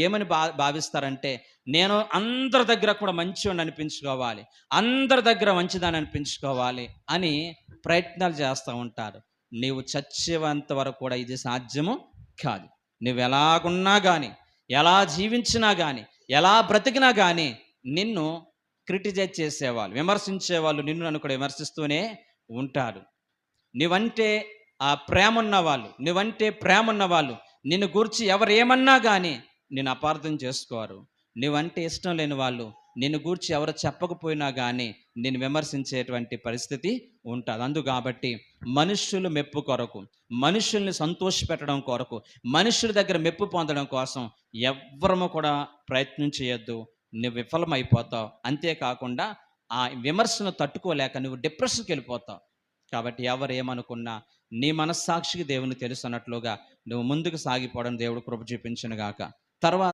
ఏమని భా భావిస్తారంటే నేను అందరి దగ్గర కూడా మంచివాడిని అనిపించుకోవాలి అందరి దగ్గర మంచిదాన్ని అనిపించుకోవాలి అని ప్రయత్నాలు చేస్తూ ఉంటారు. నీవు చచ్చేంత వరకు కూడా ఇది సాధ్యము కాదు. నువ్వు ఎలాగున్నా కానీ ఎలా జీవించినా కానీ ఎలా బ్రతికినా కానీ నిన్ను క్రిటిసైజ్ చేసేవాళ్ళు విమర్శించేవాళ్ళు నిన్ను నన్ను కూడా విమర్శిస్తూనే ఉంటారు. నువ్వంటే ఆ ప్రేమ ఉన్నవాళ్ళు నువ్వంటే ప్రేమ ఉన్న వాళ్ళు నిన్ను గురించి ఎవరు ఏమన్నా కానీ నేను అపార్థం చేసుకోరు. నువ్వంటే ఇష్టం లేని వాళ్ళు నిన్ను గూర్చి ఎవరు చెప్పకపోయినా కానీ నేను విమర్శించేటువంటి పరిస్థితి ఉంటుంది. అందు కాబట్టి మనుష్యులు మెప్పు కొరకు మనుషుల్ని సంతోషపెట్టడం కొరకు మనుషుల దగ్గర మెప్పు పొందడం కోసం ఎవ్వరము కూడా ప్రయత్నం చేయొద్దు. నువ్వు విఫలమైపోతావు. అంతేకాకుండా ఆ విమర్శను తట్టుకోలేక నువ్వు డిప్రెషన్కి వెళ్ళిపోతావు. కాబట్టి ఎవరు ఏమనుకున్నా నీ మనస్సాక్షికి దేవుని తెలుసు అన్నట్లుగా నువ్వు ముందుకు సాగిపోవడం దేవుడు కృప చూపించను గాక తర్వాత